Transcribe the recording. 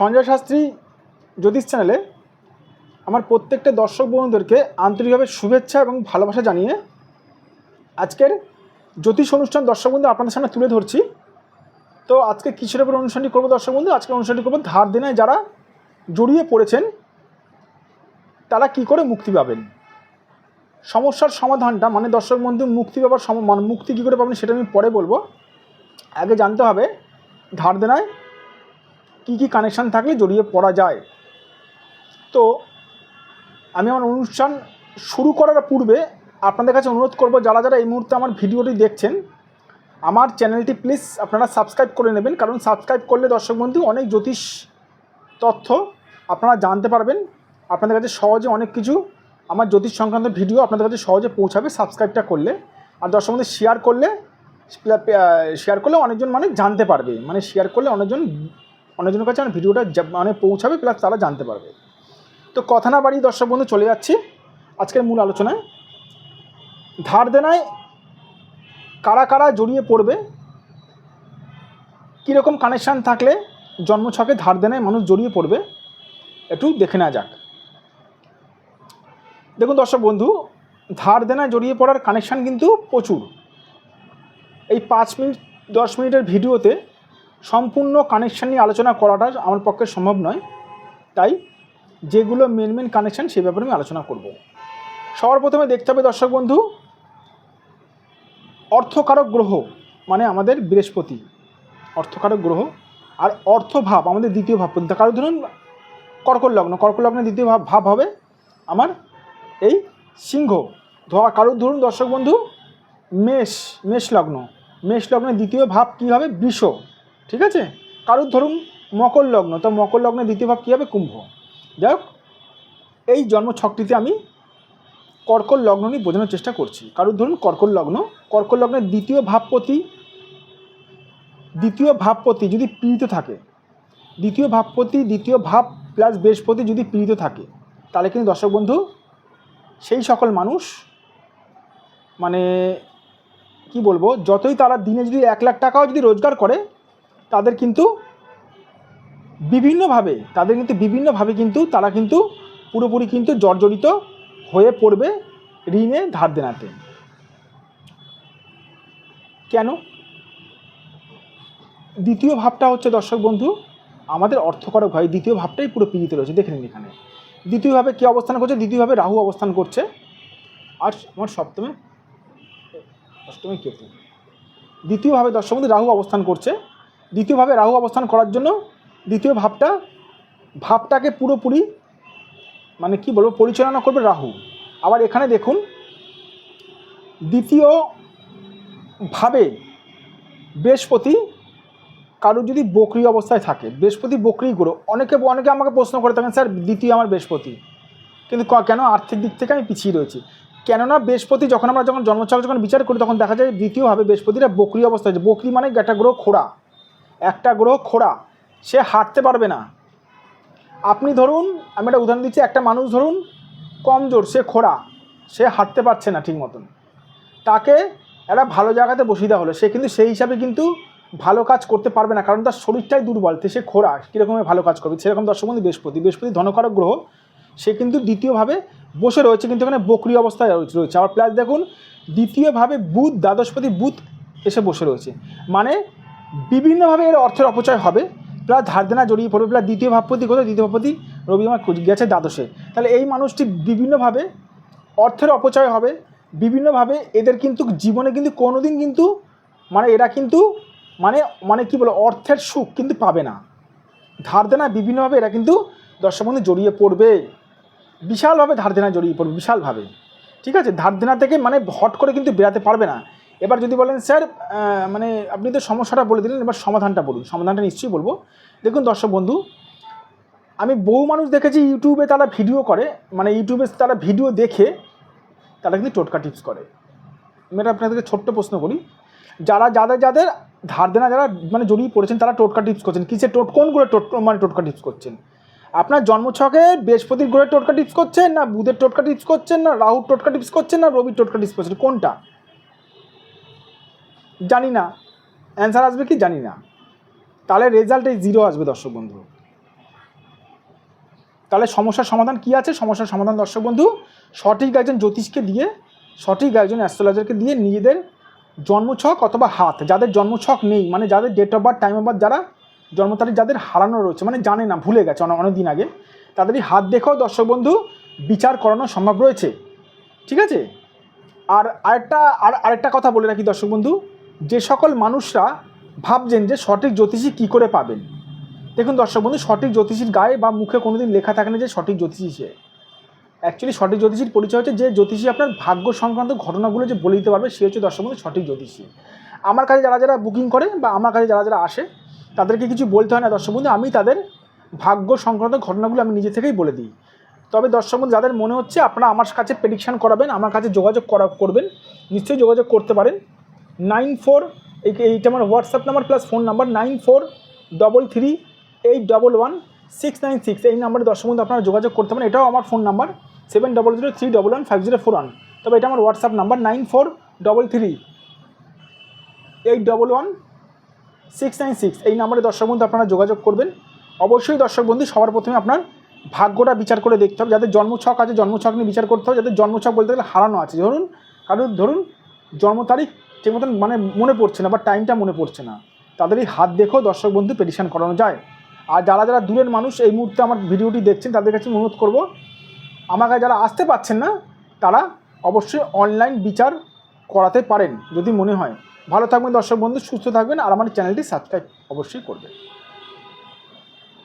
সঞ্জয় শাস্ত্রী জ্যোতিষ চ্যানেলে আমার প্রত্যেকটা দর্শক বন্ধুদেরকে আন্তরিকভাবে শুভেচ্ছা এবং ভালোবাসা জানিয়ে আজকের জ্যোতিষ অনুষ্ঠান দর্শক বন্ধু আপনাদের সামনে তুলে ধরছি। তো আজকে কিসের উপর অনুষ্ঠানটি করব দর্শক বন্ধু আজকে অনুষ্ঠানটি করব ধার দেনায়। যারা জড়িয়ে পড়েছেন, তারা কি করে মুক্তি পাবেন? সমস্যার সমাধানটা মানে দর্শক বন্ধু, মুক্তি পাবার সম মানে মুক্তি কী করে পাবেন সেটা আমি পরে বলব। আগে জানতে হবে, ধার দেনায় কী কী কানেকশান থাকলে জড়িয়ে পড়া যায়? তো আমি আমার অনুষ্ঠান শুরু করার পূর্বে আপনাদের কাছে অনুরোধ করব, যারা যারা এই মুহূর্তে আমার ভিডিওটি দেখছেন, আমার চ্যানেলটি প্লিজ আপনারা সাবস্ক্রাইব করে নেবেন, কারণ সাবস্ক্রাইব করলে দর্শক বন্ধু অনেক জ্যোতিষ তথ্য আপনারা জানতে পারবেন। আপনাদের কাছে সহজে অনেক কিছু আমার জ্যোতিষ সংক্রান্ত ভিডিও আপনাদের কাছে সহজে পৌঁছাবে সাবস্ক্রাইবটা করলে। আর দর্শক বন্ধু শেয়ার করলে শেয়ার করলে অনেকজন মানে জানতে পারবে মানে শেয়ার করলে অনেকজন অনেকজনের কাছে আমার ভিডিওটা মানে পৌঁছাবে প্লাস তারা জানতে পারবে। তো কথা না বাড়িয়ে দর্শক বন্ধু, চলে যাচ্ছি আজকের মূল আলোচনায়। ধার দেনায় কারা কারা জড়িয়ে পড়বে, কীরকম কানেকশান থাকলে জন্মছকে ধার দেনায় মানুষ জড়িয়ে পড়বে, একটু দেখে নেওয়া যাক। দেখুন দর্শক বন্ধু, ধার দেনায় জড়িয়ে পড়ার কানেকশান কিন্তু প্রচুর। এই পাঁচ মিনিট, দশ মিনিটের ভিডিওতে সম্পূর্ণ কানেকশান নিয়ে আলোচনা করাটা আমার পক্ষে সম্ভব নয়। তাই যেগুলো মেন মেন কানেকশান সে ব্যাপারে আমি আলোচনা করব। সবার প্রথমে দেখতে হবে দর্শক বন্ধু, অর্থকারক গ্রহ মানে আমাদের বৃহস্পতি। অর্থকারক গ্রহ আর অর্থভাব আমাদের দ্বিতীয় ভাব। কারও ধরুন কর্কট লগ্ন, কর্কট দ্বিতীয় ভাব ভাব হবে আমার এই সিংহ। ধরা কারোর ধরুন দর্শক বন্ধু, মেষ মেষ লগ্ন। মেষ লগ্নের দ্বিতীয় ভাব কী হবে? বৃষ। ঠিক আছে? কারোর ধরুন মকর লগ্ন, তো মকর লগ্নের দ্বিতীয় ভাব কী হবে? কুম্ভ। যাই হোক, এই জন্ম ছকটিতে আমি কর্কট লগ্ন নিয়ে বোঝানোর চেষ্টা করছি। কারোর ধরুন কর্কট লগ্ন কর্কট লগ্নের দ্বিতীয় ভাবপতি দ্বিতীয় ভাবপতি যদি পীড়িত থাকে, দ্বিতীয় ভাবপতি, দ্বিতীয় ভাব প্লাস বৃহস্পতি যদি পীড়িত থাকে, তাহলে কিন্তু দর্শক বন্ধু, সেই সকল মানুষ মানে কি বলব, যতই তারা দিনে যদি এক লাখ টাকাও যদি রোজগার করে তাদের কিন্তু বিভিন্নভাবে, তাদের কিন্তু বিভিন্নভাবে কিন্তু তারা কিন্তু পুরোপুরি কিন্তু জর্জরিত হয়ে পড়বে ঋণে ধার দেনাতে। কেন? দ্বিতীয় ভাবটা হচ্ছে, দর্শক বন্ধু, আমাদের অর্থকরক হয় দ্বিতীয় ভাবটাই পুরো পীড়িত রয়েছে। দেখে নিন এখানে। দ্বিতীয়ভাবে কী অবস্থান করছে? দ্বিতীয়ভাবে রাহু অবস্থান করছে। আর আমার সপ্তমে, অষ্টমে কেতু দ্বিতীয়ভাবে দর্শক বন্ধু, রাহু অবস্থান করছে। দ্বিতীয়ভাবে রাহু অবস্থান করার জন্য দ্বিতীয় ভাবটা, ভাবটাকে পুরোপুরি মানে কি বলব, পরিচালনা করবে রাহু। আবার এখানে দেখুন, দ্বিতীয় ভাবে বৃহস্পতি কারোর যদি বকরি অবস্থায় থাকে, বৃহস্পতি, বকরি গ্রহ অনেকে অনেকে আমাকে প্রশ্ন করে থাকেন, স্যার, দ্বিতীয় আমার বৃহস্পতি? কিন্তু কেন আর্থিক দিক থেকে আমি পিছিয়ে রয়েছি? কেননা বৃহস্পতি যখন আমরা যখন জন্মছক যখন বিচার করি, তখন দেখা যায় দ্বিতীয়ভাবে বৃহস্পতিটা বকরি অবস্থায় বকরি মানে একটা গ্রহ খোড়া। একটা গ্রহ খোড়া, সে হাঁটতে পারবে না। আপনি ধরুন, আমি একটা উদাহরণ দিচ্ছি, একটা মানুষ ধরুন, কমজোর, সে খোড়া, সে হাঁটতে পারছে না ঠিক মতন। তাকে একটা ভালো জায়গাতে বসিয়ে দেওয়া হলো, সে কিন্তু সেই হিসাবে কিন্তু ভালো কাজ করতে পারবে না, কারণ তার শরীরটাই দুর্বল, তো সে খোড়া কীরকমভাবে ভালো কাজ করবে? সেরকম দর্শক বন্ধু বৃহস্পতি বৃহস্পতি ধনকারক গ্রহ, সে কিন্তু দ্বিতীয়ভাবে বসে রয়েছে, কিন্তু এখানে বকরি অবস্থায় রয়েছে আবার প্লাস দেখুন, দ্বিতীয়ভাবে বুধ, দ্বাদশপতি বুধ এসে বসে রয়েছে। মানে বিভিন্নভাবে এর অর্থের অপচয় হবে। প্লাস ধার দেনা জড়িয়ে পড়বে প্লাস দ্বিতীয় ভাবপতি কোথায়? দ্বিতীয় ভাবপতি রবি আমার গেছে দ্বাদশে। তাহলে এই মানুষটি বিভিন্নভাবে অর্থের অপচয় হবে, বিভিন্নভাবে এদের কিন্তু জীবনে কিন্তু কোনোদিন কিন্তু মানে এরা কিন্তু মানে মানে কি বলো অর্থের সুখ কিন্তু পাবে না। ধার দেনা বিভিন্নভাবে এরা কিন্তু দর্শক বন্ধু জড়িয়ে পড়বে। বিশালভাবে ধার দেনা জড়িয়ে পড়বে, বিশালভাবে। ঠিক আছে? ধার দেনা থেকে মানে হট করে কিন্তু বেরাতে পারবে না। এবার যদি বলেন, স্যার মানে আপনি তো সমস্যাটা বলে দিলেন, এবার সমাধানটা বলুন। সমাধানটা নিশ্চয়ই বলব। দেখুন দর্শক বন্ধু, আমি বহু মানুষ দেখেছি ইউটিউবে তারা ভিডিও করে মানে ইউটিউবে তারা ভিডিও দেখে তারা কিন্তু টোটকা টিপস করে। আমি এটা আপনাদেরকে ছোট্ট প্রশ্ন করি, যারা, যাদের যাদের ধার দেনা, যারা মানে জড়িয়ে পড়েছেন, তারা টোটকা টিপস করছেন। কিসে টোট কোনগুলো টোট মানে টোটকা টিপস করছেন? আপনার জন্মছকে বৃহস্পতির গ্রহের টোটকা টিপস করছেন, না বুধের টোটকা টিপস করছেন, না রাহুর টোটকা টিপস করছেন, না রবির টোটকা টিপস করছেন? কোনটা? জানি না। অ্যান্সার আসবে কি জানি না। তাহলে রেজাল্ট এই জিরো আসবে দর্শক বন্ধু। তাহলে সমস্যার সমাধান কি আছে? সমস্যার সমাধান দর্শক বন্ধু, সঠিক একজন জ্যোতিষকে দিয়ে, সঠিক একজন অ্যাস্ট্রোলজারকে দিয়ে নিজেদের জন্মছক অথবা হাত, যাদের জন্মছক নেই মানে যাদের date of birth time of birth যারা, জন্ম তারিখ যাদের হারানো রয়েছে মানে জানে না, ভুলে গেছে অনেক দিন আগে, তাদেরই হাত দেখেও দর্শক বন্ধু বিচার করানো সম্ভব রয়েছে। ঠিক আছে? আর আরেকটা আর আরেকটা কথা বলে রাখি দর্শক বন্ধু যে সকল মানুষরা ভাবছেন যে সঠিক জ্যোতিষী কী করে পাবেন। দেখুন দর্শক বন্ধু, সঠিক জ্যোতিষীর গায়ে বা মুখে কোনোদিন লেখা থাকে না যে সঠিক জ্যোতিষী সে। অ্যাকচুয়ালি সঠিক জ্যোতিষীর পরিচয় হচ্ছে যে জ্যোতিষী আপনার ভাগ্য সংক্রান্ত ঘটনাগুলো যে বলে দিতে পারবে, সে হচ্ছে দর্শক বন্ধু সঠিক জ্যোতিষী। আমার কাছে যারা যারা বুকিং করে বা আমার কাছে যারা যারা আসে, তাদেরকে কিছু বলতে হয় না দর্শক বন্ধু, আমি তাদের ভাগ্য সংক্রান্ত ঘটনাগুলো আমি নিজে থেকেই বলে দিই। তবে দর্শক বন্ধু, যাদের মনে হচ্ছে আপনারা আমার কাছে প্রেডিকশান করাবেন, আমার কাছে যোগাযোগ করা, করবেন, নিশ্চয়ই যোগাযোগ করতে পারেন। নাইন ফোর এইটা আমার WhatsApp number plus phone number nine four double three eight double one six nine six এই নাম্বারে দর্শক বন্ধু আপনারা যোগাযোগ করতে পারেন। এটাও আমার phone number seven double zero three double one five zero four one তবে এটা আমার WhatsApp number nine four double three eight double one six nine six এই নাম্বারে দর্শক বন্ধু আপনারা যোগাযোগ করবেন। অবশ্যই দর্শক বন্ধু, সবার প্রথমে আপনার ভাগ্যটা বিচার করে দেখতে হবে। যাদের জন্মছক আছে, জন্মছক নিয়ে বিচার করতে হবে। যাদের জন্মছক বলতে গেলে হারানো আছে। ধরুন কারণ ধরুন, জন্ম তারিখ ঠিক মতন মানে মনে পড়ছে না, বা টাইমটা মনে পড়ছে না। তাদেরই হাত দেখেও দর্শক বন্ধু পেটিশন করানো যায়। আর যারা যারা দূরের মানুষ, এই মুহূর্তে আমার ভিডিওটি দেখছেন, তাদের কাছে অনুরোধ করব আমার কাছে যারা আসতে পারছেন না, তারা অবশ্যই অনলাইন বিচার করাতে পারেন, যদি মনে হয়। ভালো থাকবেন দর্শক বন্ধু, সুস্থ থাকবেন, আর আমার চ্যানেলটি সাবস্ক্রাইব অবশ্যই করবেন।